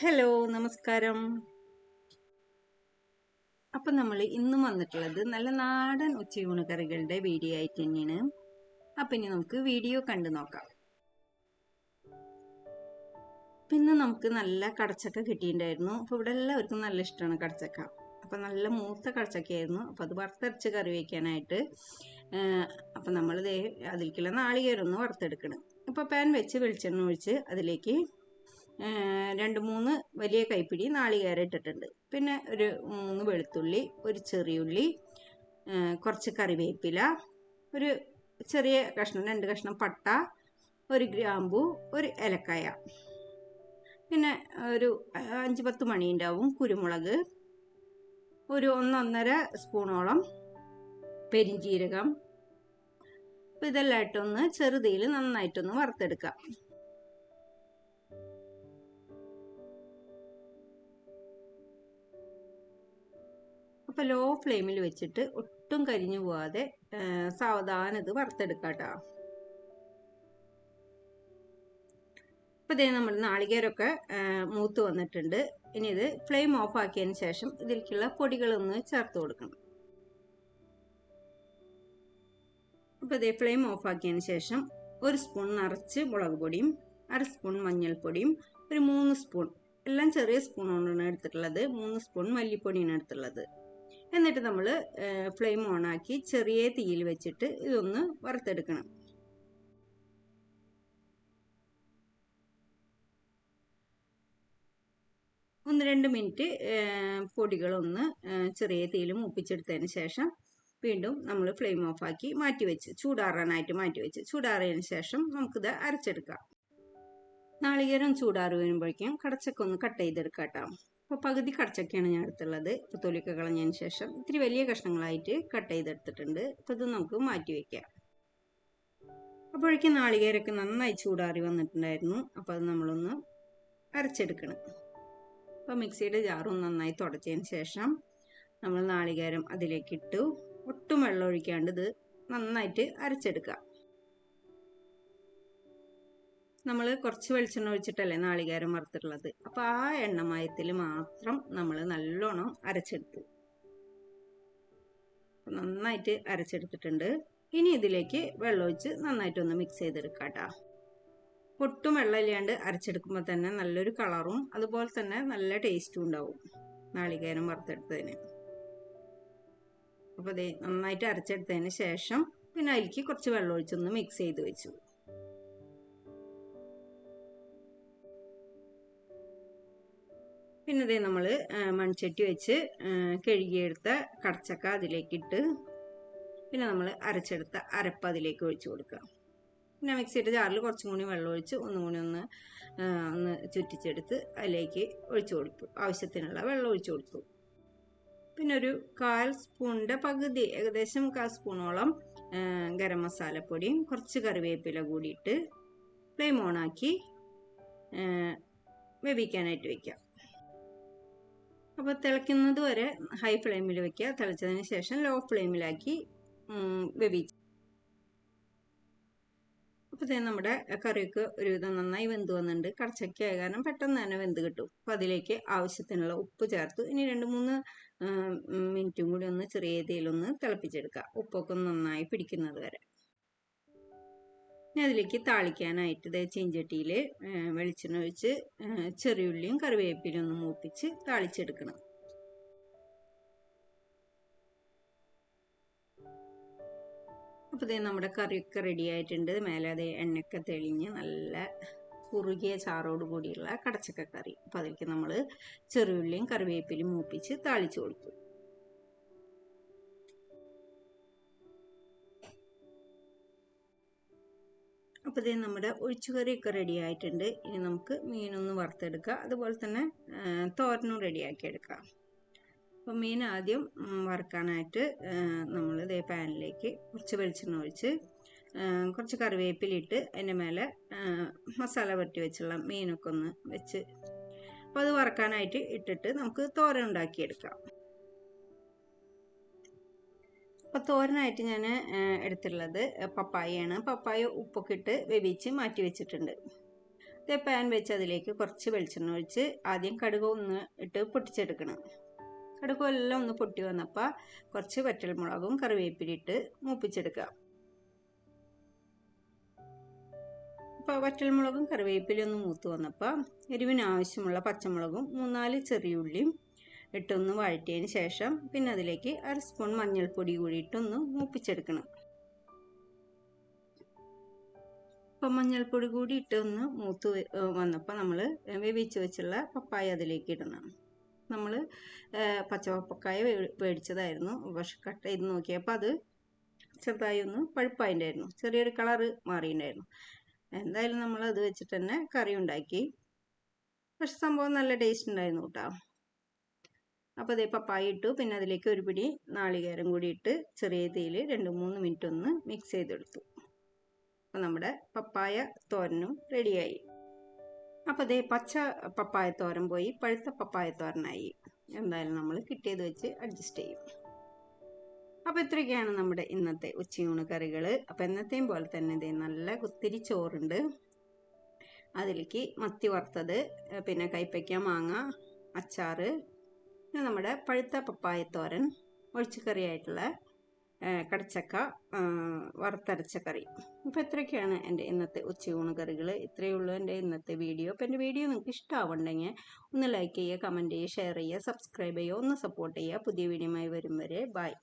Hello നമസ്കാരം. അപ്പം നമ്മൾ ഇന്നും വന്നിട്ടുള്ളത് നല്ല നാടൻ ഉച്ചയൂണ് കറികളുടെ വീഡിയോ ആയിട്ട് തന്നെയാണ്. അപ്പം ഇനി നമുക്ക് വീഡിയോ കണ്ടു നോക്കാം. പിന്നെ നമുക്ക് നല്ല കടച്ചക്ക കിട്ടിയിട്ടുണ്ടായിരുന്നു. അപ്പോൾ ഇവിടെ എല്ലാവർക്കും നല്ല ഇഷ്ടമാണ് കടച്ചക്ക. അപ്പം നല്ല മൂത്ത കടച്ചക്കയായിരുന്നു. അപ്പോൾ അത് വറുത്തരച്ച് കറി വയ്ക്കാനായിട്ട് അപ്പം നമ്മൾ അതിലേക്കുള്ള നാളികേരൊന്ന് വറുത്തെടുക്കണം. അപ്പോൾ പാൻ വെച്ച് വെളിച്ചെണ്ണ ഒഴിച്ച് അതിലേക്ക് രണ്ട് മൂന്ന് വലിയ കൈപ്പിടി നാളികേരം ഇട്ടിട്ടുണ്ട്. പിന്നെ ഒരു മൂന്ന് വെളുത്തുള്ളി ഒരു ചെറിയുള്ളി കുറച്ച് കറിവേപ്പില ഒരു ചെറിയ കഷ്ണം രണ്ട് കഷ്ണം പട്ട ഒരു ഗ്രാമ്പു ഒരു ഏലക്കായ. പിന്നെ ഒരു അഞ്ച് പത്ത് മണി ഉണ്ടാവും കുരുമുളക് ഒരു ഒന്നൊന്നര സ്പൂണോളം പെരിഞ്ജീരകം. അപ്പോൾ ഇതെല്ലാം ഇട്ടൊന്ന് ചെറുതീയിൽ നന്നായിട്ടൊന്ന് വറുത്തെടുക്കാം. അപ്പോൾ ലോ ഫ്ലെയിമിൽ വെച്ചിട്ട് ഒട്ടും കരിഞ്ഞു പോവാതെ സാവധാനം ഇത് വറുത്തെടുക്കാം കേട്ടോ അപ്പോൾ ഇതേ നമ്മുടെ നാളികേരമൊക്കെ മൂത്ത് വന്നിട്ടുണ്ട്. ഇനി ഇത് ഫ്ലെയിം ഓഫ് ആക്കിയതിന് ശേഷം ഇതിലേക്കുള്ള പൊടികളൊന്ന് ചേർത്ത് കൊടുക്കണം. അപ്പോൾ ഇതേ ഫ്ലെയിം ഓഫ് ആക്കിയതിന് ശേഷം ഒരു സ്പൂൺ നിറച്ച് മുളക് പൊടിയും അര സ്പൂൺ മഞ്ഞൾപ്പൊടിയും ഒരു മൂന്ന് സ്പൂൺ എല്ലാം ചെറിയ സ്പൂൺ കൊണ്ടാണ് എടുത്തിട്ടുള്ളത്. മൂന്ന് സ്പൂൺ മല്ലിപ്പൊടിയാണ് എടുത്തുള്ളത് എന്നിട്ട് നമ്മൾ ഫ്ലെയിം ഓണാക്കി ചെറിയ തീയിൽ വെച്ചിട്ട് ഇതൊന്ന് വറുത്തെടുക്കണം. ഒന്ന് രണ്ട് മിനിറ്റ് പൊടികളൊന്ന് ചെറിയ തീയിൽ മൂപ്പിച്ചെടുത്തതിന് ശേഷം വീണ്ടും നമ്മൾ ഫ്ലെയിം ഓഫാക്കി മാറ്റി വെച്ച് ചൂടാറാനായിട്ട് മാറ്റി വെച്ച്. ചൂടാറിയതിന് ശേഷം നമുക്കിത് അരച്ചെടുക്കാം. നാളികേരം ചൂടാറി വരുമ്പോഴേക്കും കടച്ചൊക്കെ ഒന്ന് കട്ട് ചെയ്തെടുക്കാം കേട്ടോ. അപ്പോൾ പകുതി കടച്ചക്കയാണ് ഞാൻ എടുത്തുള്ളത്. തൊലിയൊക്കെ കളഞ്ഞതിന് ശേഷം ഇത്തിരി വലിയ കഷ്ണങ്ങളായിട്ട് കട്ട് ചെയ്തെടുത്തിട്ടുണ്ട്. അപ്പോൾ ഇത് നമുക്ക് മാറ്റി വയ്ക്കാം അപ്പോഴേക്കും നാളികേരൊക്കെ നന്നായി ചൂടാറി വന്നിട്ടുണ്ടായിരുന്നു. അപ്പോൾ അത് നമ്മളൊന്ന് അരച്ചെടുക്കണം. അപ്പോൾ മിക്സിയുടെ ജാറും നന്നായി തുടച്ചതിന് ശേഷം നമ്മൾ നാളികേരം അതിലേക്ക് ഇട്ടു. ഒട്ടും വെള്ളം ഒഴിക്കാണ്ട് ഇത് നന്നായിട്ട് അരച്ചെടുക്കുക നമ്മൾ കുറച്ച് വെളിച്ചെണ്ണ ഒഴിച്ചിട്ടല്ലേ നാളികേരം വറുത്തിട്ടുള്ളത്. അപ്പോൾ ആ എണ്ണമയത്തിൽ മാത്രം നമ്മൾ നല്ലോണം അരച്ചെടുത്തു. നന്നായിട്ട് അരച്ചെടുത്തിട്ടുണ്ട്. ഇനി ഇതിലേക്ക് വെള്ളമൊഴിച്ച് നന്നായിട്ടൊന്ന് മിക്സ് ചെയ്തെടുക്കാം കേട്ടോ ഒട്ടും വെള്ളമില്ലാണ്ട് അരച്ചെടുക്കുമ്പോൾ തന്നെ നല്ലൊരു കളറും അതുപോലെ തന്നെ നല്ല ടേസ്റ്റും ഉണ്ടാവും നാളികേരം വറുത്തെടുത്തതിന്. അപ്പോൾ അതേ നന്നായിട്ട് അരച്ചെടുത്തതിന് ശേഷം പിന്നെ അതിലേക്ക് കുറച്ച് വെള്ളം ഒഴിച്ചൊന്ന് മിക്സ് ചെയ്ത് വെച്ചു. പിന്നെ ഇതേ നമ്മൾ മൺചട്ടി വെച്ച് കഴുകിയെടുത്ത കടച്ചക്ക അതിലേക്കിട്ട് പിന്നെ നമ്മൾ അരച്ചെടുത്ത അരപ്പ് അതിലേക്ക് ഒഴിച്ചു കൊടുക്കുക. പിന്നെ മിക്സിയുടെ ജാറിൽ കുറച്ചും കൂടി വെള്ളം ഒഴിച്ച് ഒന്നും കൂടി ഒന്ന് ഒന്ന് ചുറ്റിച്ചെടുത്ത് അതിലേക്ക് ഒഴിച്ചു കൊടുത്തു. ആവശ്യത്തിനുള്ള വെള്ളം ഒഴിച്ചു കൊടുത്തു. പിന്നെ ഒരു കാൽ സ്പൂണിന്റെ പകുതി ഏകദേശം കാൽ സ്പൂണോളം ഗരം മസാലപ്പൊടിയും കുറച്ച് കറിവേപ്പില കൂടിയിട്ട് ഫ്ലെയിം ഓണാക്കി വേവിക്കാനായിട്ട് വെക്കാം അപ്പോൾ തിളയ്ക്കുന്നത് വരെ ഹൈ ഫ്ലെയിമിൽ വെക്കുക. തിളച്ചതിന് ശേഷം ലോ ഫ്ലെയിമിലാക്കി വേവിച്ചു അപ്പോൾ ഇതേ നമ്മുടെ കറിയൊക്കെ ഒരുവിധം നന്നായി വെന്ത് വന്നിട്ടുണ്ട്. കടച്ചക്ക കാരണം പെട്ടെന്ന് തന്നെ വെന്ത് കിട്ടും. അപ്പോൾ അതിലേക്ക് ആവശ്യത്തിനുള്ള ഉപ്പ് ചേർത്തു. ഇനി രണ്ട് മൂന്ന് മിനിറ്റും കൂടി ഒന്ന് ചെറിയ രീതിയിലൊന്ന് തിളപ്പിച്ചെടുക്കുക. ഉപ്പൊക്കെ നന്നായി പിടിക്കുന്നത് വരെ. ഇനി അതിലേക്ക് താളിക്കാനായിട്ട് ഇത് ചീഞ്ചട്ടിയിൽ വെളിച്ചെണ്ണ ഒഴിച്ച് ചെറിയുള്ളിയും കറിവേപ്പിലും ഒന്ന് മൂപ്പിച്ച് താളിച്ചെടുക്കണം. അപ്പോൾ ഇതേ നമ്മുടെ കറിയൊക്കെ റെഡി ആയിട്ടുണ്ട്. മേലെ അതേ എണ്ണയൊക്കെ തെളിഞ്ഞ് നല്ല കുറുകിയ ചാറോട് കൂടിയുള്ള കടച്ചക്ക കറി. അപ്പോൾ അതിലേക്ക് നമ്മൾ ചെറിയുള്ളിയും കറിവേപ്പിലും മൂപ്പിച്ച് താളിച്ച് കൊടുത്തു അപ്പോൾ ഇതേ നമ്മുടെ ഒഴിച്ചുകറിയൊക്കെ റെഡി ആയിട്ടുണ്ട്. ഇനി നമുക്ക് മീനൊന്ന് വറുത്തെടുക്കുക അതുപോലെ തന്നെ തോരനും റെഡിയാക്കി എടുക്കാം. അപ്പോൾ മീൻ ആദ്യം വറുക്കാനായിട്ട് നമ്മൾ ഇതേ പാനിലേക്ക് കുറച്ച് വെളിച്ചെണ്ണ ഒഴിച്ച് കുറച്ച് കറിവേപ്പിലിട്ട് അതിന്റെ മേലെ മസാല പുരട്ടി വെച്ചുള്ള മീനൊക്കെ ഒന്ന് വെച്ച് അപ്പോൾ അത് വറക്കാനായിട്ട് ഇട്ടിട്ട് നമുക്ക് തോരൻ ഉണ്ടാക്കിയെടുക്കാം. അപ്പോൾ തോരനായിട്ട് ഞാൻ എടുത്തിട്ടുള്ളത് പപ്പായയാണ്. പപ്പായ ഉപ്പൊക്കെ ഇട്ട് വേവിച്ച് മാറ്റി വെച്ചിട്ടുണ്ട്. ഇതേ പാൻ വെച്ച് അതിലേക്ക് കുറച്ച് വെളിച്ചെണ്ണ ഒഴിച്ച് ആദ്യം കടുക് ഒന്ന് ഇട്ട് പൊട്ടിച്ചെടുക്കണം. കടുക് എല്ലാം ഒന്ന് പൊട്ടി വന്നപ്പോൾ കുറച്ച് വറ്റൽമുളകും കറിവേപ്പിലി ഇട്ട് മൂപ്പിച്ചെടുക്കുക. അപ്പോൾ വറ്റൽമുളകും കറിവേപ്പിലി ഒന്ന് മൂത്ത് വന്നപ്പോൾ എരിവിന് ആവശ്യമുള്ള പച്ചമുളകും മൂന്നാൽ ചെറിയുള്ളിയും ഇട്ടൊന്ന് വഴറ്റിയതിന് ശേഷം പിന്നെ അതിലേക്ക് അര സ്പൂൺ മഞ്ഞൾപ്പൊടി കൂടി ഇട്ടൊന്ന് മൂപ്പിച്ചെടുക്കണം. അപ്പം മഞ്ഞൾപ്പൊടി കൂടി ഇട്ടൊന്ന് മൂത്ത് വന്നപ്പോൾ നമ്മൾ വേവിച്ച് വെച്ചുള്ള പപ്പായ അതിലേക്ക് ഇടണം. നമ്മൾ പച്ചപ്പക്കായ മേടിച്ചതായിരുന്നു പക്ഷെ കട്ട് ചെയ്ത് നോക്കിയപ്പോൾ അത് ചെറുതായി ഒന്ന് പഴുപ്പായിണ്ടായിരുന്നു. ചെറിയൊരു കളർ മാറിയിട്ടുണ്ടായിരുന്നു എന്തായാലും നമ്മൾ അത് വെച്ചിട്ട് തന്നെ കറി ഉണ്ടാക്കി. പക്ഷെ സംഭവം നല്ല ടേസ്റ്റ് ഉണ്ടായിരുന്നു കേട്ടോ. അപ്പോൾ അതേ പപ്പായ ഇട്ടു. പിന്നെ അതിലേക്ക് ഒരു പിടി നാളികേരം കൂടി ഇട്ട് ചെറിയ തീയിൽ രണ്ട് മൂന്ന് മിനിറ്റ് ഒന്ന് മിക്സ് ചെയ്തെടുത്തു. അപ്പോൾ നമ്മുടെ പപ്പായ തോരനും റെഡിയായി. അപ്പോൾ അതേ പച്ച പപ്പായ തോരൻ പോയി. പഴുത്ത പപ്പായ തോരനായി. എന്തായാലും നമ്മൾ കിട്ടിയത് വെച്ച് അഡ്ജസ്റ്റ് ചെയ്യും. അപ്പോൾ ഇത്രയൊക്കെയാണ് നമ്മുടെ ഇന്നത്തെ ഉച്ചയൂണ് കറികൾ അപ്പോൾ എന്നത്തെയും പോലെ തന്നെ ഇതേ നല്ല കുത്തിരി ചോറുണ്ട്. അതിലേക്ക് മത്തി വറുത്തത് പിന്നെ കൈപ്പയ്ക്ക മാങ്ങ അച്ചാറ് പിന്നെ നമ്മുടെ പഴുത്ത പപ്പായത്തോരൻ ഒഴിച്ചുകറിയായിട്ടുള്ള കടച്ചക്ക വറുത്തരച്ച കറി. അപ്പോൾ ഇത്രയൊക്കെയാണ് എന്റെ ഇന്നത്തെ ഉച്ചയൂണ് കറികൾ ഇത്രയേ ഉള്ളൂ എന്റെ ഇന്നത്തെ വീഡിയോ. അപ്പോൾ എന്റെ വീഡിയോ നിങ്ങൾക്ക് ഇഷ്ടമാവുണ്ടെങ്കിൽ ഒന്ന് ലൈക്ക് ചെയ്യുക കമന്റ് ചെയ്യുക ഷെയർ ചെയ്യുക സബ്സ്ക്രൈബ് ചെയ്യുക ഒന്ന് സപ്പോർട്ട് ചെയ്യുക. പുതിയ വീഡിയോയുമായി വരും വരെ. ബൈ.